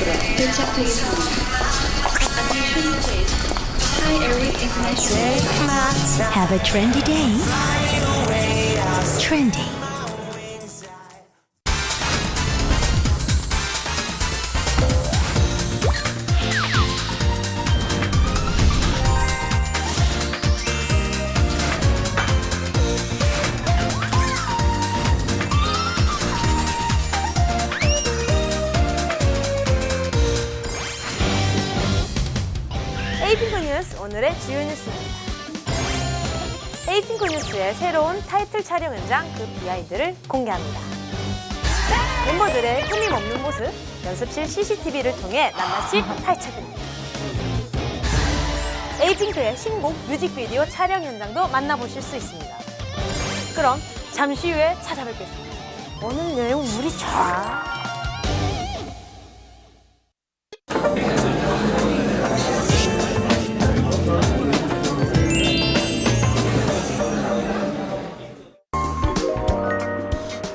쪽으로 도착하겠습니다. Attention please. Thai Airways International. Have a trendy day. Trendy. 타이틀 촬영 현장 그 비하인드를 공개합니다. 멤버들의 끊임없는 모습, 연습실 CCTV를 통해 낱낱이 파헤쳐드립니다. 에이핑크의 신곡 뮤직비디오 촬영 현장도 만나보실 수 있습니다. 그럼 잠시 후에 찾아뵙겠습니다. 오늘 내용 물이 좋아.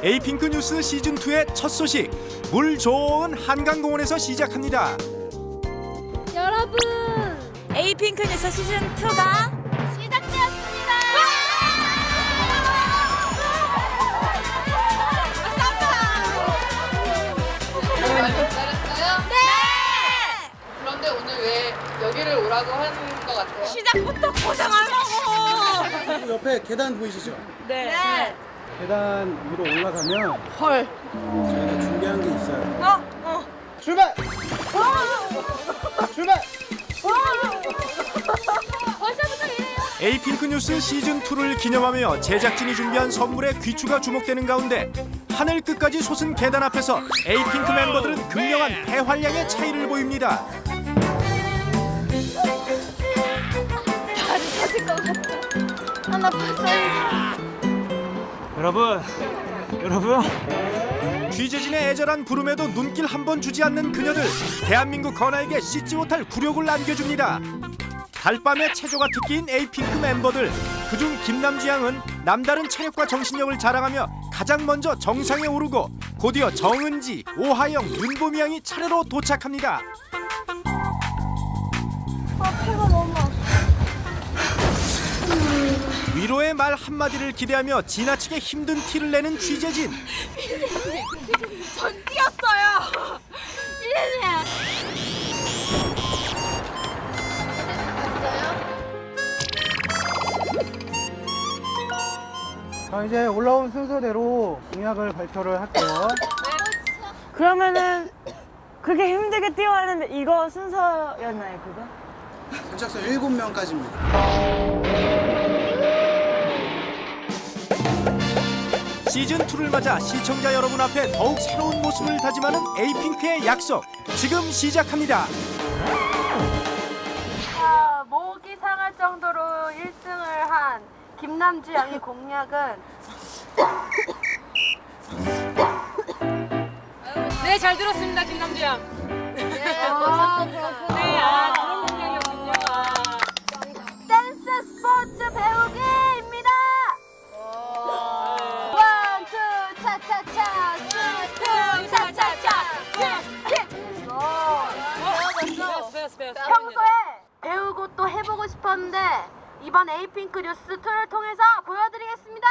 에이핑크 뉴스 시즌 2의 첫 소식 물 좋은 한강공원에서 시작합니다. 여러분, 에이핑크 뉴스 시즌 2가 시작되었습니다. 네! 그런데 오늘 왜 여기를 오라고 하는 것 같아요? 시작부터 고생하려고. 옆에 계단 보이시죠? 네. 계단 위로 올라가면 헐. 저희가 준비한 게 있어요. 어, 어. 출발! 출발! 벌써부터 이래요? 에이핑크 뉴스 시즌 2를 기념하며 제작진이 준비한 선물에 귀추가 주목되는 가운데 하늘 끝까지 솟은 계단 앞에서 에이핑크 멤버들은 극명한 폐활량의 차이를 보입니다. 하나 봤어요. 여러분, 여러분. 취재진의 애절한 부름에도 눈길 한 번 주지 않는 그녀들 대한민국 건아에게 씻지 못할 굴욕을 안겨줍니다. 달밤의 체조가 특기인 에이핑크 멤버들 그중 김남주 양은 남다른 체력과 정신력을 자랑하며 가장 먼저 정상에 오르고 곧이어 정은지, 오하영, 윤보미 양이 차례로 도착합니다. 위로의 말 한마디를 기대하며 지나치게 힘든 티를 내는 취재진 전 뛰었어요. 자, 이제 올라온 순서대로 공약을 발표를 할게요. 그러면은 그렇게 힘들게 뛰어왔는데 이거 순서였나요, 그거? 선착순 7명까지입니다. 시즌 2를 맞아 시청자 여러분 앞에 더욱 새로운 모습을 다짐하는 에이핑크의 약속 지금 시작합니다. 자, 목이 상할 정도로 1등을 한 김남주 양의 공약은 네, 잘 들었습니다, 김남주 양. 네, 아, 네, 아, 해보고 싶었는데 이번 에이핑크 뉴스 2를 통해서 보여드리겠습니다.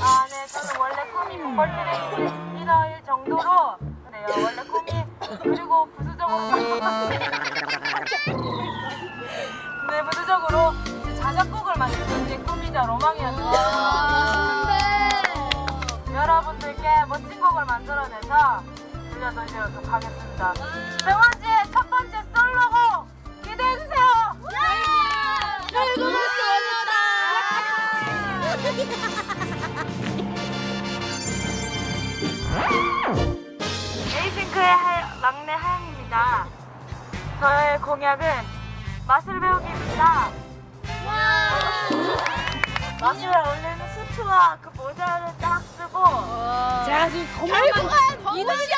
아, 네, 저는 원래 꿈이 보컬 트레이너일 정도로 그래요. 원래 꿈이 그리고 부수적으로 네, 부수적으로 자작곡을 만드는 게 꿈이자 로망이었는데 멋진 곡을 만들어내서 들려드리도록 하겠습니다. 정원지의 첫 번째 솔로곡 기대해주세요! 네! 에이핑크의 하- 막내 하영입니다. 저의 공약은 마술 배우기입니다. 마술 원래는 수트와 그 딱 쓰고. 제가 지금 결국은 이동시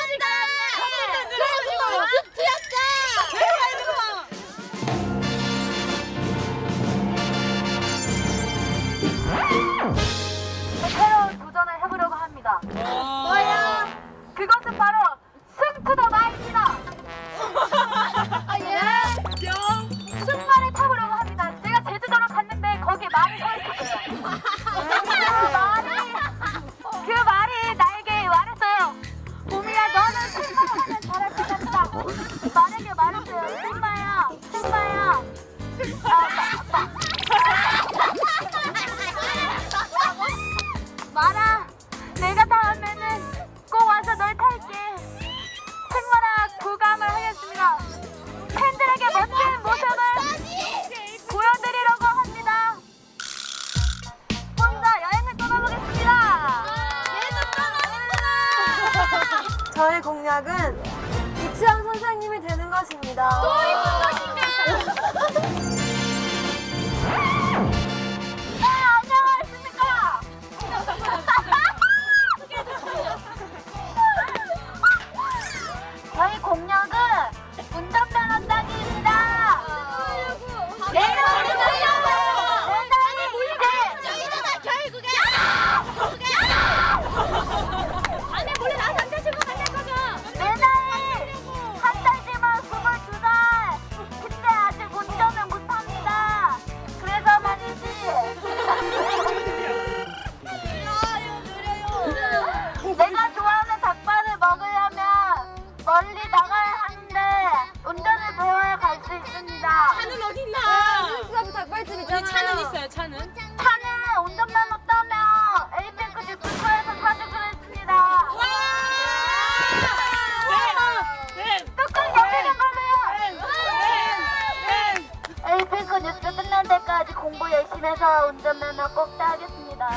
끝날 때까지 공부 열심히 해서 운전면허 꼭 따겠습니다.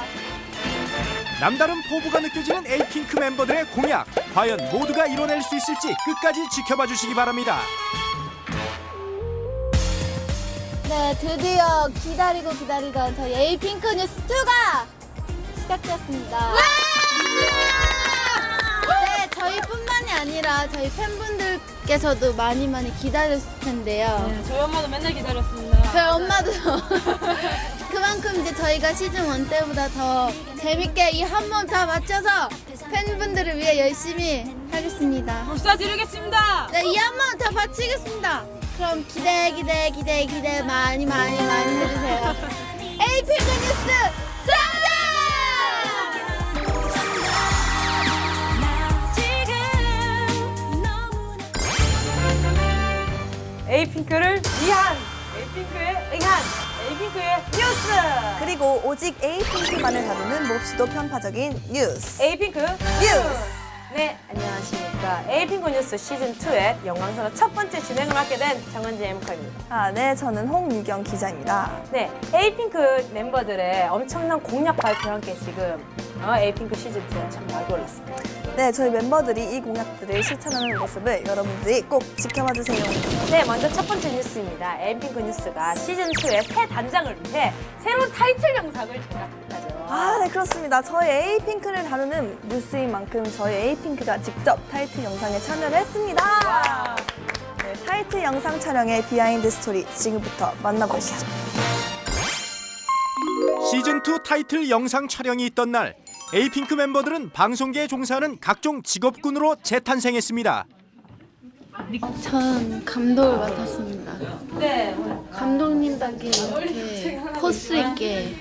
남다른 포부가 느껴지는 에이핑크 멤버들의 공약 과연 모두가 이뤄낼 수 있을지 끝까지 지켜봐 주시기 바랍니다. 네, 드디어 기다리고 기다리던 저희 에이핑크 뉴스 2가 시작되었습니다. 네, 저희뿐만이 아니라 저희 팬분들께서도 많이 많이 기다렸을 텐데요. 네, 저희 엄마도 맨날 기다렸습니다. 저희 엄마도 그만큼 이제 저희가 시즌 1 때보다 더 재밌게 이한번다 맞춰서 팬분들을 위해 열심히 하겠습니다. 불사 지르겠습니다. 네, 이한번더 바치겠습니다. 그럼 기대, 기대, 기대, 기대 많이, 많이, 많이 해주세요. 에이핑크 뉴스 에이핑크의 뉴스. 그리고 오직 에이핑크만을 다루는 몹시도 편파적인 뉴스. 에이핑크 뉴스. 네, 안녕하십니까. 에이핑크 뉴스 시즌 2의 영광스러운 첫 번째 진행을 맡게 된 정은지 앵커입니다. 아, 네, 저는 홍유경 기자입니다. 네, 에이핑크 멤버들의 엄청난 공약 발표와 함께 지금 어, 에이핑크 시즌 2에 참 많이 올랐습니다. 네, 저희 멤버들이 이 공약들을 실천하는 모습을 여러분들이 꼭 지켜봐 주세요. 네, 먼저 첫 번째 뉴스입니다. 에이핑크 뉴스가 시즌 2의 새 단장을 위해 새로운 타이틀 영상을 제작했다죠. 아, 네, 그렇습니다. 저희 에이핑크를 다루는 뉴스인 만큼 저희 에이핑크가 직접 타이틀 영상에 참여를 했습니다. 와. 네, 타이틀 영상 촬영의 비하인드 스토리 지금부터 만나보시죠. 시즌2 타이틀 영상 촬영이 있던 날 에이핑크 멤버들은 방송계에 종사하는 각종 직업군으로 재탄생했습니다. 전 감독을 맡았습니다. 네, 감독님답게 이렇게 포스 있게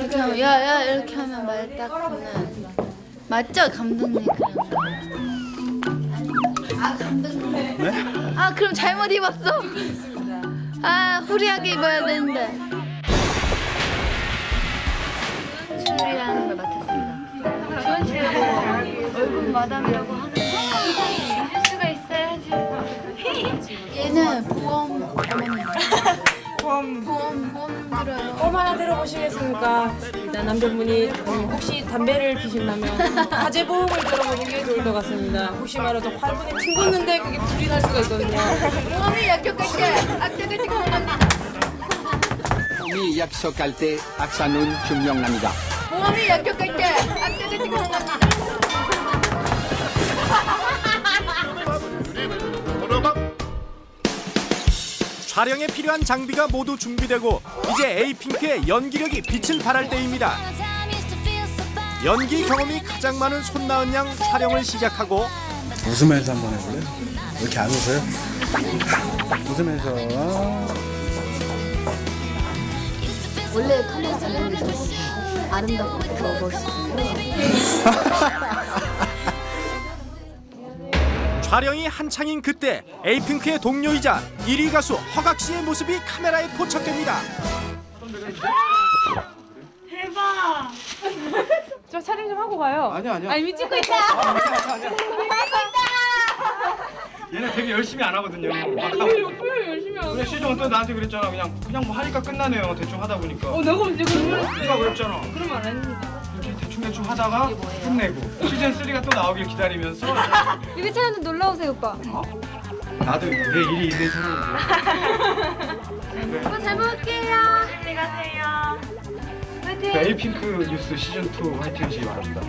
이렇게 하면 야야 이렇게 하면 말 딱 듣는 맞죠 감독님 거. 아 감독님. 아 그럼 잘못 입었어. 아 후리하게 입어야 되는데. 출이라는 걸 맡았습니다. 좋은 출이고 얼굴 마담이라고 하는 할 수가 있어야지. 얘는 보험 어머니. 보험 보험 보험 들어요. 얼마나 들어보시겠습니까? 일단 남편분이 음, 혹시 담배를 피신다면 화재 보험을 들어보는 게 좋을 것 같습니다. 혹시 말해도 활분이 튕겼는데 그게 불이 날 수가 있거든요. 보험이 약속할게. 악착같이 보험합니다. 이 약속할 때 악사는 증명납니다. 보험이 약속할게. 악착같이 보험합니다. 촬영에 필요한 장비가 모두 준비되고 이제 에이핑크의 연기력이 빛을 발할 때입니다. 연기 경험이 가장 많은 손나은 양 촬영을 시작하고 웃으면서 한번 해볼래? 왜 이렇게 안 웃어요? 웃으면서 원래 좋지. 아름답고 더 멋있어요. 촬영이 한창인 그때 에이핑크의 동료이자 1위 가수 허각 씨의 모습이 카메라에 포착됩니다. 저 촬영 좀 하고 가요. 아니야 아니야 아니 찍고 있다. 얘는 되게 열심히 안 하거든요 막 하고 왜 열심히 하고. 근데 시종 또 나한테 그랬잖아 그냥 그냥 뭐 하니까 끝나네요 대충 하다 보니까 어 내가 언제 그런 말? 네가 그랬잖아 그런 말안 했는데. 이렇게 대충 대충 대충 하다가 끝내고 시즌 3가 또 나오길 기다리면서 뮤비차이는 놀러 오세요 오빠. 나도 내 일이 있는 사람이야. 오빠 잘 볼게요. 안녕히 가세요. 화이팅. 에이핑크 뉴스 시즌 2 화이팅 하시기 바랍니다.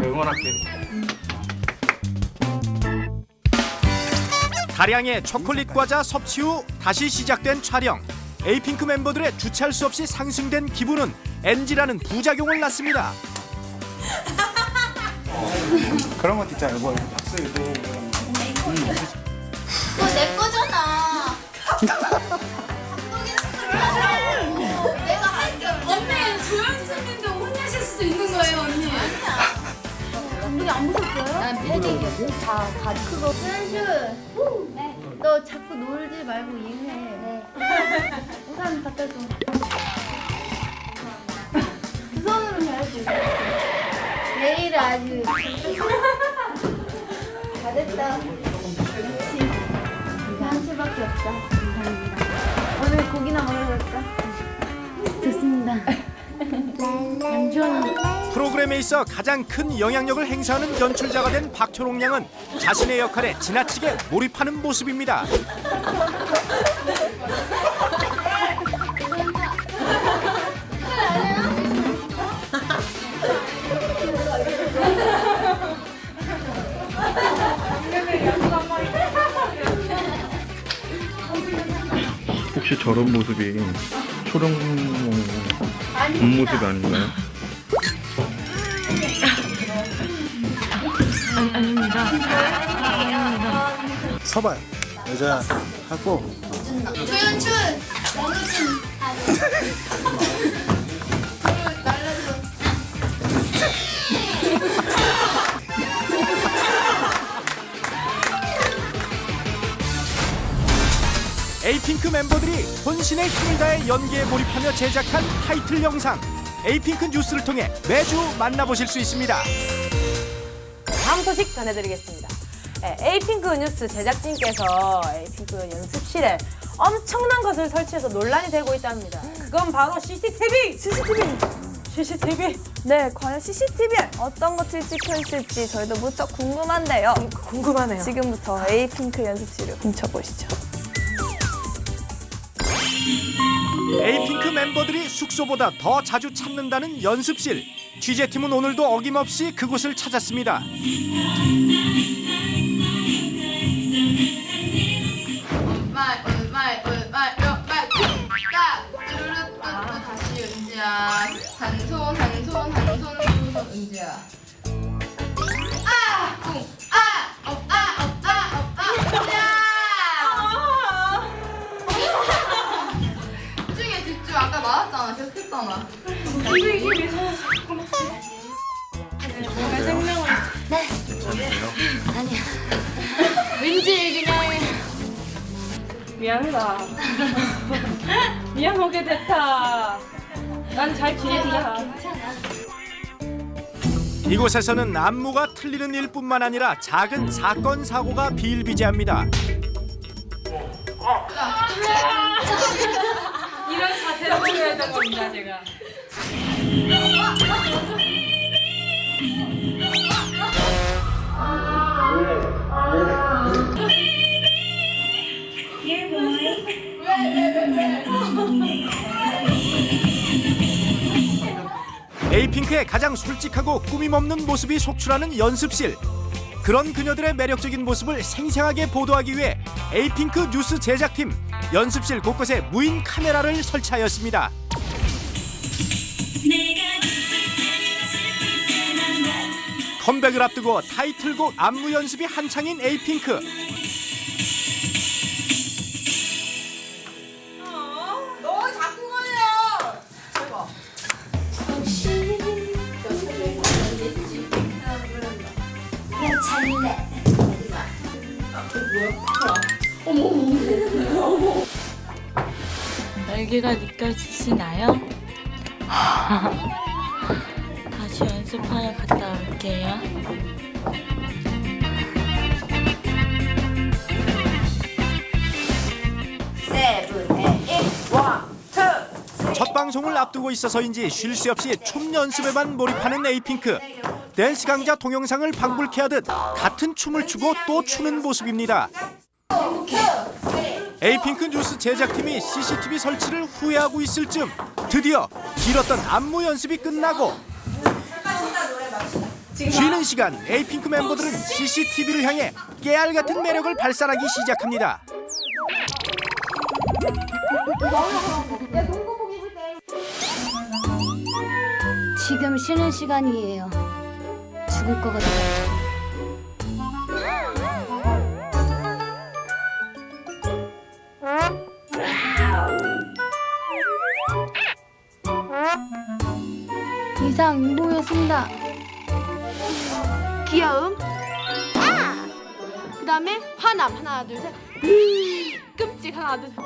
네, 응원할게. 다량의 초콜릿 과자 섭취 후 다시 시작된 촬영. 에이핑크 멤버들의 주체할 수 없이 상승된 기분은 NG라는 부작용을 낳습니다. 그런 것도 있잖아요. 뭐 박수해도 그거 내 거잖아. 감독이 안 무섭어요? 난 패딩이었어. 다, 다 그거. 조연수. 네. 너 자꾸 놀지 말고 일해. 네. 우산 갖다 줘. 그 손으로 해야지. 내일은 아주. 잘했다. 그렇지. 한 수밖에 없다. 감사합니다. 오늘 고기나 먹으러 갈까? 좋습니다. 프로그램에 있어 가장 큰 영향력을 행사하는 연출자가 된 박초롱 양은 자신의 역할에 지나치게 몰입하는 모습입니다. 혹시 저런 모습이 초롱 본 모습이 아닌가요? 서봐요. 여자 하고 조연출 양우진 날라줘 에이핑크 멤버들이 혼신의 힘을 다해 연기에 몰입하며 제작한 타이틀 영상 에이핑크 뉴스를 통해 매주 만나보실 수 있습니다. 다음 소식 전해드리겠습니다. 네, 에이핑크 뉴스 제작진께서 에이핑크 연습실에 엄청난 것을 설치해서 논란이 되고 있답니다. 그건 바로 CCTV! CCTV. CCTV! 네, 과연 CCTV에 어떤 것들이 찍혀 있을지 저희도 무척 궁금한데요. 궁금하네요. 지금부터 에이핑크 연습실을 훔쳐보시죠. 에이핑크 멤버들이 숙소보다 더 자주 찾는다는 연습실. 취재팀은 오늘도 어김없이 그곳을 찾았습니다. 말, 말, 말, 말, 말, 딱! 뚜루루뚜뚜 다시 은지야. 한 손, 한 손, 한 손, 두 손, 은지야. 미안하다. 미안하게 됐다. 난 잘 지낸다. 이곳에서는 안무가 틀리는 일뿐만 아니라 작은 사건 사고가 비일비재합니다. 이런 사태를 보여야 했던 겁니다, 제가. 에이핑크의 가장 솔직하고 꾸밈 없는 모습이 속출하는 연습실. 그런 그녀들의 매력적인 모습을 생생하게 보도하기 위해 에이핑크 뉴스 제작팀 연습실 곳곳에 무인 카메라를 설치하였습니다. 컴백을 앞두고 타이틀곡 안무 연습이 한창인 에이핑크. 열기가 느껴지시나요? 다시 연습하러 갔다 올게요. 첫 방송을 앞두고 있어서인지 쉴 새 없이 춤 연습에만 몰입하는 에이핑크. 댄스 강좌 동영상을 방불케 하듯 같은 춤을 추고 또 추는 모습입니다. 에이핑크 뉴스 제작팀이 CCTV 설치를 후회하고 있을 즈음 드디어 길었던 안무 연습이 끝나고 쉬는 시간 에이핑크 멤버들은 CCTV를 향해 깨알 같은 매력을 발산하기 시작합니다. 지금 쉬는 시간이에요. 죽을 거거든요. 이상 인공이었습니다. 귀여움. 아! 그 다음에 화남. 하나, 둘, 셋. 끔찍. 하나, 둘, 셋.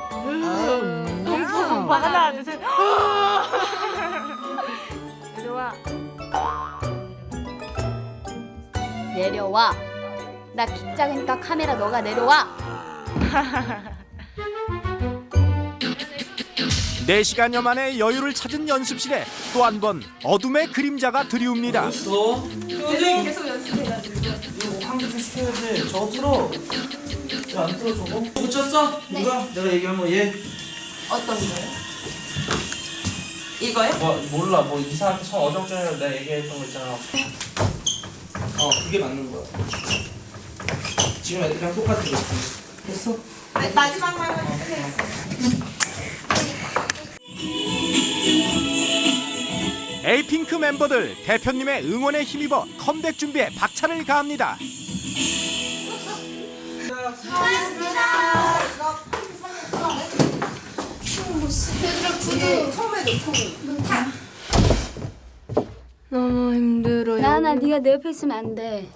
공포, 공포. 하나, 둘, 셋. 내려와. 내려와. 나 키 작으니까 카메라 너가 내려와. 4시간여 만에 여유를 찾은 연습실에 또 한 번 어둠의 그림자가 드리웁니다. 계속 연습해가지고 이거 한개 좀 시켜야지 저거 틀어 왜안 틀어 저거? 붙였어? 누가? 내가 얘기한 거 얘 어떤 거요? 이거요? 뭐 몰라 뭐 이상하게 선 어정쩡해서 내가 얘기했던 거 있잖아 어 그게 맞는 거야 지금 애들이랑 똑같은 거 됐어? 마지막만 에이핑크 멤버들 대표님의 응원에 힘입어 컴백 준비에 박차를 가합니다. 너무 힘들어요. 나나 네가 내 옆에 있으면 안 돼.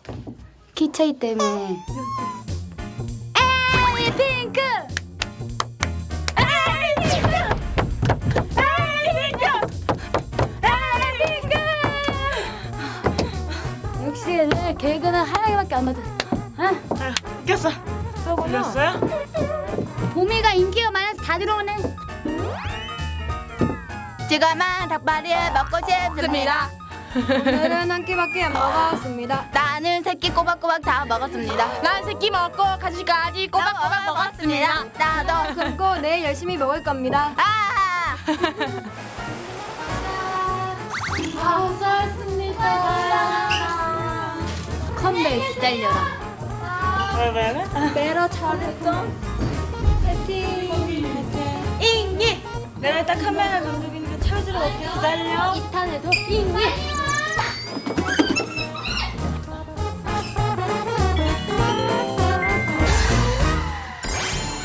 키 차이 때문에. 에이 핑크. 개그는 하나밖에 안 맞아. 아, 꼈어. 들렸어요? 봄이가 인기가 많아서 다 들어오네. 지금은 닭발을 먹고 싶습니다. 오늘은 한 끼밖에 안 먹었습니다. 나는 새끼 꼬박꼬박 다 먹었습니다. 난 새끼 먹고 간식까지 꼬박꼬박 먹었습니다. 나도 그리고 내일 열심히 먹을 겁니다. 아! 아살습니다 컴백 기다려라. 왜? 매러 잘했죠? 잉이! 내가 일단 카메라 감독이니까 찾으러 올게 기다려. 2탄에도 잉이.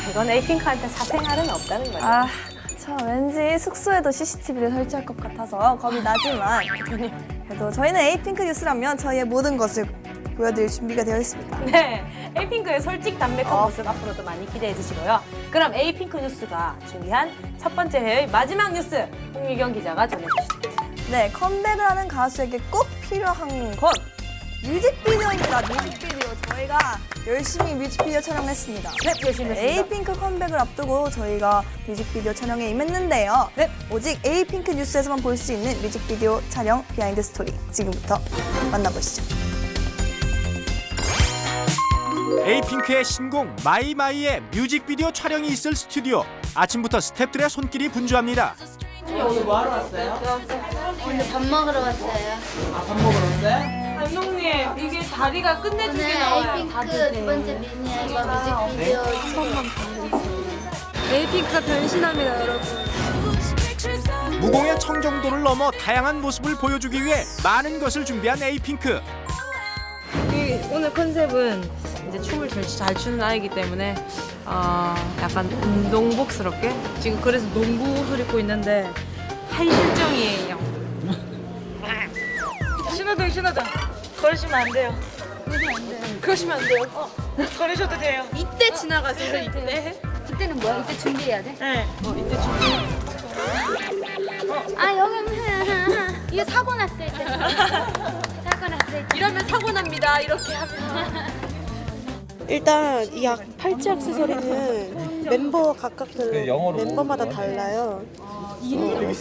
이건 에이핑크한테 사생활은 없다는 거죠. 아, 저 왠지 숙소에도 CCTV를 설치할 것 같아서 겁이 나지만 그래도 저희는 에이핑크 뉴스라면 저희의 모든 것을 보여드릴 준비가 되어 있습니다. 네, 에이핑크의 솔직 담백한 모습 앞으로도 많이 기대해 주시고요. 그럼 에이핑크 뉴스가 준비한 첫 번째 회의 마지막 뉴스 홍유경 기자가 전해주시죠. 네, 컴백을 하는 가수에게 꼭 필요한 것 뮤직비디오입니다. 뮤직비디오 저희가 열심히 뮤직비디오 촬영했습니다. 네, 열심히 했습니다. 에이핑크 컴백을 앞두고 저희가 뮤직비디오 촬영에 임했는데요. 네. 오직 에이핑크 뉴스에서만 볼 수 있는 뮤직비디오 촬영 비하인드 스토리 지금부터 만나보시죠. 에이핑크의 신곡 마이마이의 뮤직비디오 촬영이 있을 스튜디오. 아침부터 스탭들의 손길이 분주합니다. 오늘 뭐 하러 왔어요? 오늘 밥 먹으러 왔어요. 아, 밥 먹으러 왔어요? 감독님, 이게 다리가 끝내주게 나와요. 다 에이핑크 두 드세요. 번째 미니 앨범 뮤직비디오 처음만 에이핑크가 변신합니다, 여러분. 무공의 청정도를 넘어 다양한 모습을 보여주기 위해 많은 것을 준비한 에이핑크. 이 오늘 컨셉은 이제 춤을 잘, 잘 추는 아이기 때문에 어, 약간 운동복스럽게 지금 그래서 농구 옷을 입고 있는데 하이 실정이에요. 신호등 신호등 걸으시면 안 돼요. 그러시면 안 돼요. 어, 걸으셔도 돼요. 이때 지나가세요, 이때. 이때는 뭐야? 이때 준비해야 돼? 네, 어, 이때 준비. 아, 여기 이거 사고 났을 때. 사고 났을 때. 이러면 사고 납니다. 이렇게 하면. 일단 이 악- 팔찌 액세서리는 멤버 각각별로 멤버마다 달라요. 어,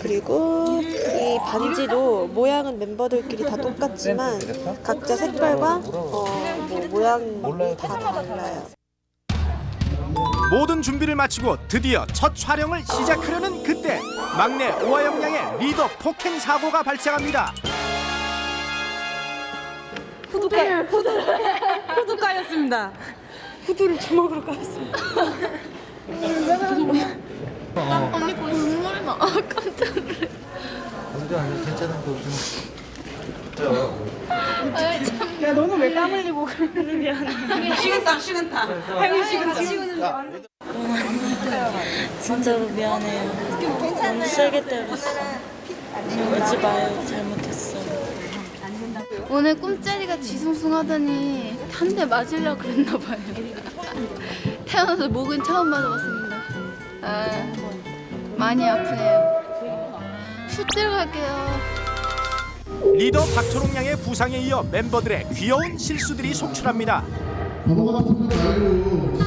그리고 이 반지도 모양은 멤버들끼리 다 똑같지만 각자 색깔과 어, 뭐 모양 다 달라요. 모든 준비를 마치고 드디어 첫 촬영을 시작하려는 그때 막내 오하영 양의 리더 폭행 사고가 발생합니다. 후드가 후드 후드 까였습니다. 후드를 주먹으로 까였습니다. 언니 그 눈물이 나. 아, 깜짝 놀랐어. 아니 괜찮은 거 아, 참. 야 너는 왜 땀 흘리고 미안해. 식은땀 식은땀. 할머니 식은땀. 진짜로 미안해요. 너무 세게 때렸어. 오지 마요. 잘못했어. 오늘 꿈자리가 뒤숭숭하더니 한 대 맞으려고 그랬나 봐요. 태어나서 목은 처음 맞아봤습니다. 아, 많이 아프네요. 슛 들어갈게요. 리더 박초롱 양의 부상에 이어 멤버들의 귀여운 실수들이 속출합니다. 바보 같은 건 말고.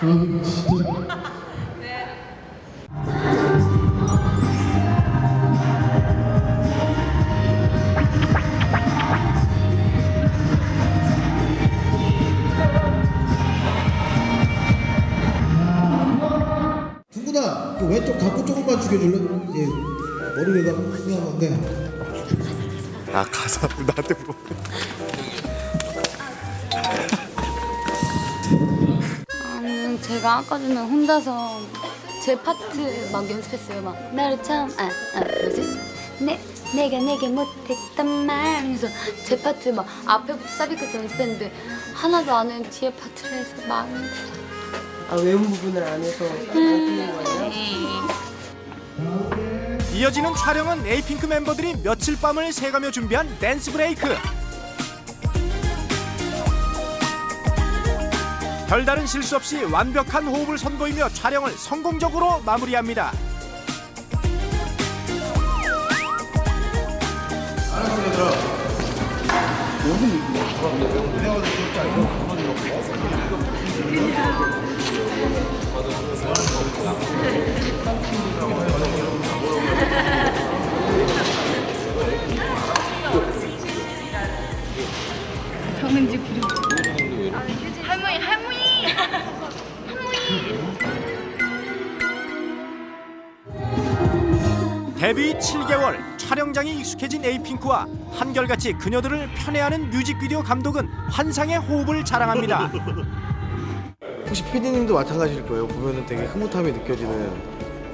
아, 이거 진짜. 죽여줄래? 예 머리에다 후회한 건데 아 가사 나한테 물어. 음, 제가 아까 전에 혼자서 제 파트 막 연습했어요. 막 나를 참, 아, 아, 뭐지? 내, 내가 내게 못했단 말 하면서 제 파트 막 앞에부터 사비크스 연습했는데 하나도 안 해. 뒤에 파트를 해서 망했어. 아 외운 부분을 안 해서 안 틀린 거예요? 이어지는 촬영은 에이핑크 멤버들이 며칠 밤을 새가며 준비한 댄스 브레이크. 별다른 실수 없이 완벽한 호흡을 선보이며 촬영을 성공적으로 마무리합니다. 정은지 부르. 할머니, 할머니! 데뷔 7개월 촬영장이 익숙해진 에이핑크와 한결같이 그녀들을 편애하는 뮤직비디오 감독은 환상의 호흡을 자랑합니다. 혹시 PD님도 마찬가지일 거예요. 보면은 되게 흐뭇함이 느껴지는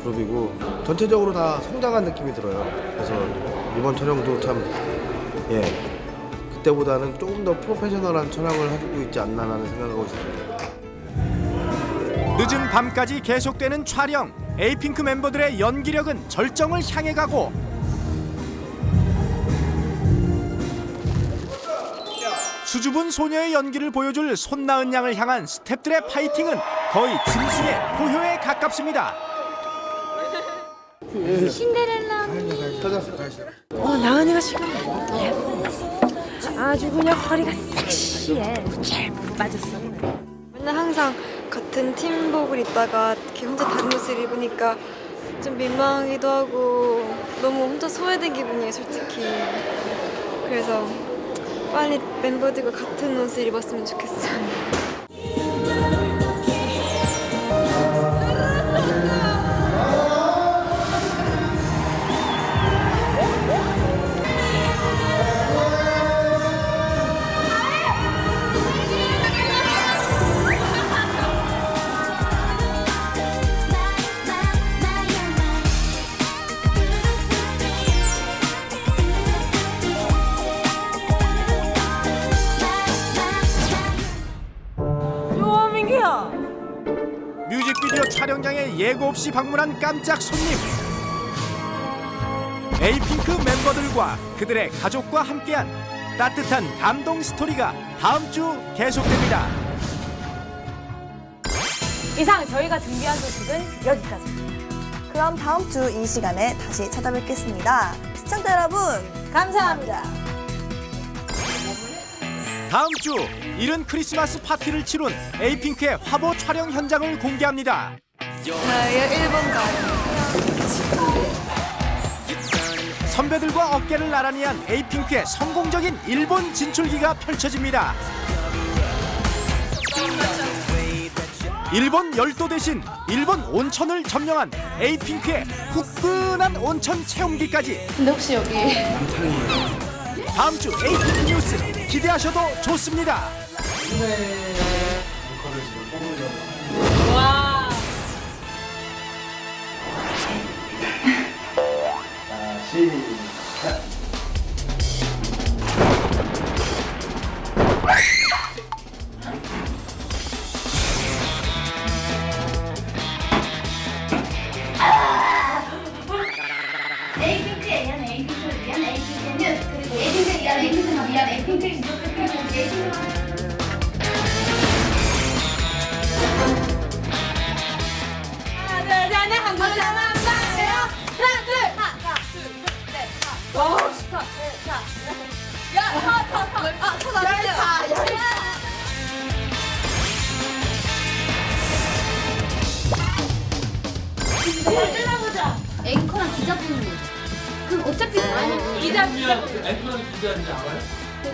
그룹이고 전체적으로 다 성장한 느낌이 들어요. 그래서 이번 촬영도 참 예. 그때보다는 조금 더 프로페셔널한 촬영을 하고 있지 않나라는 생각하고 있습니다. 늦은 밤까지 계속되는 촬영. 에이핑크 멤버들의 연기력은 절정을 향해 가고 수줍은 소녀의 연기를 보여줄 손나은 양을 향한 스탭들의 파이팅은 거의 짐승의 포효에 가깝습니다. 신데렐라 어 나은이가 지금 아주 그냥 허리가 섹시해. 잘 빠졌어. 맨날 항상 같은 팀복을 입다가 이렇게 혼자 다른 옷을 입으니까 좀 민망하기도 하고 너무 혼자 소외된 기분이에요, 솔직히. 그래서 빨리 멤버들과 같은 옷을 입었으면 좋겠어요. 없이 방문한 깜짝 손님. 에이핑크 멤버들과 그들의 가족과 함께한 따뜻한 감동 스토리가 다음 주 계속됩니다. 이상 저희가 준비한 소식은 여기까지. 그럼 다음 주 이 시간에 다시 찾아뵙겠습니다. 시청자 여러분, 감사합니다. 다음 주 이른 크리스마스 파티를 치룬 에이핑크의 화보 촬영 현장을 공개합니다. 저요 일본 가요. 선배들과 어깨를 나란히 한 에이핑크의 성공적인 일본 진출기가 펼쳐집니다. 일본 열도 대신 일본 온천을 점령한 에이핑크의 후끈한 온천 체험기까지 근데 혹시 여기 다음 주 에이핑크 뉴스 기대하셔도 좋습니다. 와. 시작. 앵커랑 기자 보는 거죠. 그럼 어차피 아니 기자, 기자. 앵커랑 기자인지 알아요?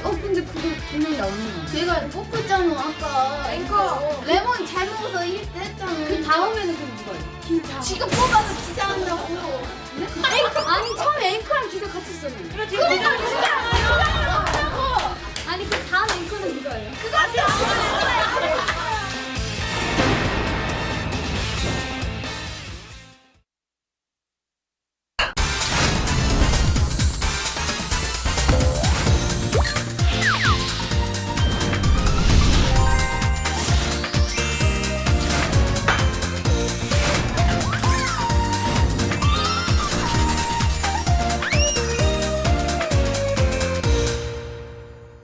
어 근데 그게 분명히 나오는 거 내가 뽑고 있잖아 아까. 앵커. 레몬 잘 먹어서 1등 했잖아. 그 다음에는 그럼 누가 해? 기자. 지금 뽑아서 기자 한다고. 앵커 아니 처음에 앵커랑 기자 같이 있었는데. 그렇지 그러니까 기자 기자 한다고. 아니 그 다음 앵커는 누가 해요? 그거